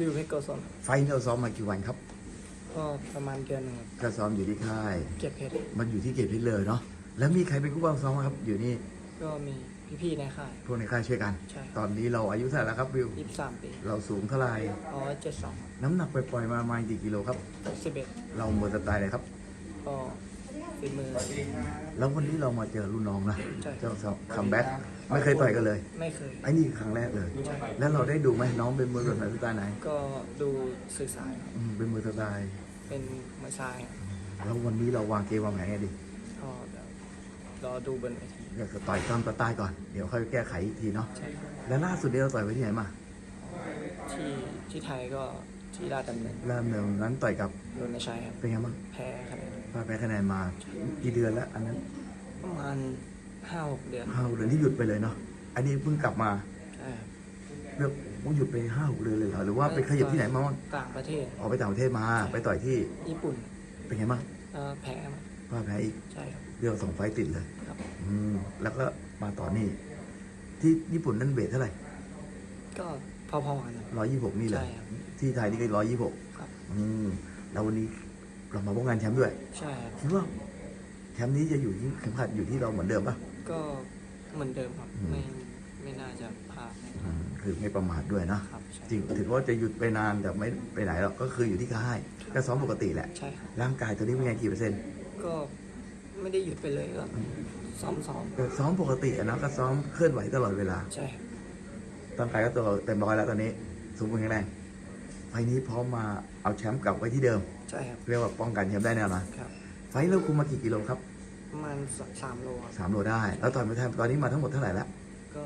วิวเพชรโกศลไฟล์เราซ้อมมากี่วันครับ ก็ประมาณเดือนหนึ่งครับก็ซ้อมอยู่ที่ค่าย เก็บเพชรมันอยู่ที่เกตพิษเลยเนาะ แล้วมีใครเป็นผู้บังซ้อมครับ อยู่นี่ก็มีพี่ๆในค่าย พวกในค่ายช่วยกัน ใช่ ตอนนี้เราอายุเท่าไหร่แล้วครับวิวยี่สิบสามปีเราสูงเท่าไหร่ร้อยเจ็ดสองน้ำหนักไปปล่อยๆมาประมาณกี่กิโลครับ สิบเอ็ดเราหมดสไตล์เลยครับ ก็ ฝีมือ แล้ววันนี้เรามาเจอรุ่นน้องนะใช่ เจ้าคัมแบ็กไม่เคยต่อยกันเลยไม่เคย ไอ้นี่ครั้งแรกเลยแล้วเราได้ดูไหมน้องเป็นมือแบบไหนสไตล์ไหนก็ดูสื่อสารอืมเป็นมือสไตล์เป็นมือซ้ายครับแล้ววันนี้เราวางเกมวางแผนไงดีก็เดี๋ยวรอดูบนเวทีก็ต่อยตามสไตล์ก่อนเดี๋ยวค่อยแก้ไขอีกทีเนาะใช่ครับแล้วล่าสุดนี้เราต่อยไปที่ไหนมาที่ที่ไทยก็ ที่ราชดำเนินเริ่มเดิมนั้นต่อยกับรณชัยครับ เป็นไงบ้างแพ้คะแนนพาแพ้คะแนนมากี่เดือนแล้วอันนั้น ประมาณห้าหกเดือนห้าหกเดือนที่หยุดไปเลยเนาะอันนี้เพิ่งกลับมาใช่ครับเรียกว่าหยุดไปห้าหกเดือนเลยเหรอหรือว่าไปขยับที่ไหนมาบ้างต่างประเทศออกไปต่างประเทศมาไปต่อยที่ญี่ปุ่นเป็นไงบ้างก็แพ้มาพาแพ้อีกใช่ครับ เรียกว่าสองไฟต์ติดเลยครับ อืมแล้วก็มาต่อนี่ที่ญี่ปุ่นนั่นเบสเท่าไหร่ก็พอๆกันครับ ร้อยยี่หกนี่เลยใช่ครับ ที่ไทยนี่ก็ร้อยยี่หกครับอืมแล้ววันนี้เรามาป้องกันแชมป์ด้วย ใช่ครับคิดว่าแชมป์นี้จะอยู่ที่เข็มขัดอยู่ที่เราเหมือนเดิมปะก็เหมือนเดิมครับอืม ไม่ไม่น่าจะพลาดอืมคือไม่ประมาทด้วยนะครับใช่ จริงถือว่าจะหยุดไปนานแต่ไม่ไปไหนหรอกก็คืออยู่ที่ค่ายก็ซ้อมปกติแหละ ใช่ครับร่างกายตัวนี้เป็นไงกี่เปอร์เซ็นต์ก็ไม่ได้หยุดไปเลยก็ซ้อมซ้อมก็ซ้อมปกติอะนะก็ซ้อมเคลื่อนไหวตลอดเวลา ใช่ครับร่างกายก็ตัวเต็มร้อยแล้วตอนนี้สมบูรณ์แข็งแรง ไฟล์นี้พร้อมมาเอาแชมป์กลับไว้ที่เดิม ใช่ครับเรียกว่าป้องกันแชมป์ได้แน่นอนครับ ไฟล์เราคุมมากี่กิโลครับประมาณสสามโลครับ สามโลได้ แล้วตอนไปแทนตอนนี้มาทั้งหมดเท่าไหร่ละก็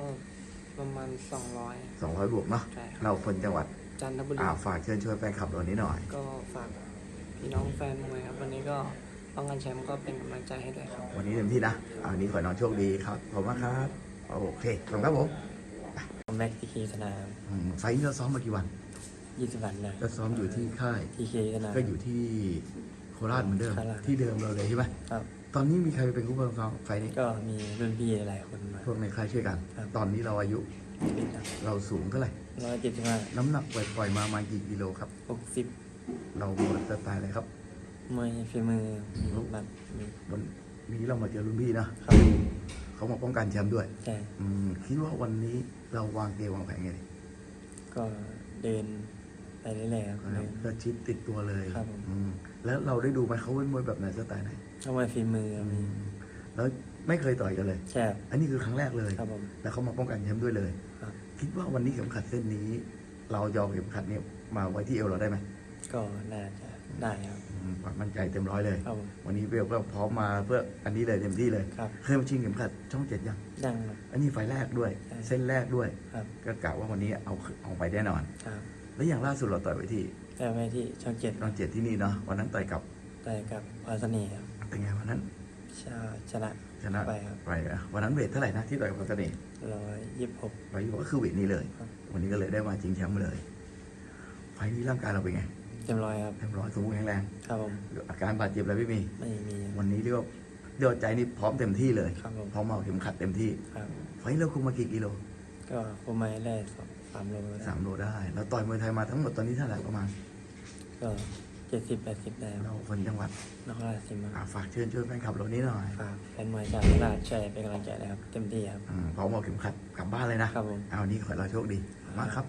ประมาณสองร้อยสองร้อยบวกเนาะใช่ครับ เราคนจังหวัดจันทบุรี อ่าฝากเชิญชวนแฟนคลับเรานี้หน่อย ก็ฝากพี่น้องแฟนมวยครับ วันนี้ก็ป้องกันแชมป์ก็เป็นกำลังใจให้ด้วยครับ วันนี้เต็มที่นะอ่าวันนี้ขอให้น้องโชคดีครับขอบคุณมากครับโอเคขอบคุณครับผมแม็กที่เคสนาม อืมไฟล์นี้เราซ้อมมากี่วัน ยี่สิบวันนะก็ซ้อมอยู่ที่ค่าย ที่เคสนามก็อยู่ที่โคราชเหมือนเดิม โคราช ที่เดิมเราเลยใช่ไหมครับตอนนี้มีใครเป็นผู้บังคับไฟล์นี้ก็มีรุ่นพี่หลายคนมา พวกในค่ายช่วยกัน ครับ ตอนนี้เราอายุเป็นครับเราสูงเท่าไหร่ร้อยเจ็ดสิบห้าน้ำหนักปล่อยๆมาประมาณกี่กิโลครับ หกสิบเราหมดสไตล์อะไรครับ มวยฝีมือมีหมัดมีวันนี้เรามาเจอรุ่นพี่นะครับเขามาป้องกันแชมป์ด้วยใช่อืมคิดว่าวันนี้เราวางเกมวางแผนไงดีก็เดิน ไปเรื่อยๆครับเดินก็ชิดติดตัวเลยครับผม อืมแล้วเราได้ดูไหมเขาเป็นมวยแบบไหนสไตล์ไหนเข้ามาฝีมือมีแล้วไม่เคยต่อยกันเลย แช่อันนี้คือครั้งแรกเลย ครับผม แล้วเขามาป้องกันแชมป์ด้วยเลย ครับ คิดว่าวันนี้เข็มขัดเส้นนี้ เรายอมเข็มขัดเนี่ยมาไว้ที่เอวเราได้ไหมก็น่าจะได้ครับ อืมความมั่นใจเต็มร้อยเลย ครับผมวันนี้เบลก็พร้อมมาเพื่ออันนี้เลยเต็มที่เลย ครับเคยมาชิงเข็มขัดช่องเจ็ดยังดังครับ อันนี้ไฟล์แรกด้วย ใช่ เส้นแรกด้วย ครับก็กะว่าวันนี้เอาเอาไปแน่นอน ครับ แล้วอย่างล่าสุดเราต่อยไปที่แต่ไปที่ช่องเจ็ดช่องเจ็ดที่นี่เนาะวันนั้นต่อยกับได้กับพาสนีครับเป็นไงวันนั้นชาชนะชนะไปครับไปอะวันนั้นเวทเท่าไหร่นะที่ต่อยกับพัสนีร้อยยี่สิบหกไปอยู่ก็คือเวทนี้เลยครับวันนี้ก็เลยได้มาชิงแชมป์เลย ไฟล์นี้ร่างกายเราเป็นไงเต็มร้อยครับเต็มร้อยสมบูรณ์แข็งแรงครับผมอาการบาดเจ็บอะไรไม่มีไม่มีวันนี้เรียกว่าเรียกว่าใจนี่พร้อมเต็มที่เลยครับผมพร้อมเอาเข็มขัดเต็มที่ครับไฟล์เราคุมมากี่กิโลก็คุมไม้แรก สามโลได้สามโลได้ แล้วต่อยมวยไทยมาทั้งหมดตอนนี้เท่าไหร่ประมาณ ก็เจ็ดสิบแปดสิบได้คเรารับคนจังหวัดนครราชสีมาอ่าฝากเชิญชวนแฟนคลับเรานี้หน่อยฝากแฟนมวยจากตลาดช่วยเป็นกำลังใจนะครับ เต็มที่ครับ อืมพร้อมเอาเข็มขัดกลับบ้านเลยนะครับผม เอาวันนี้ขอให้เราโชคดีมากครับ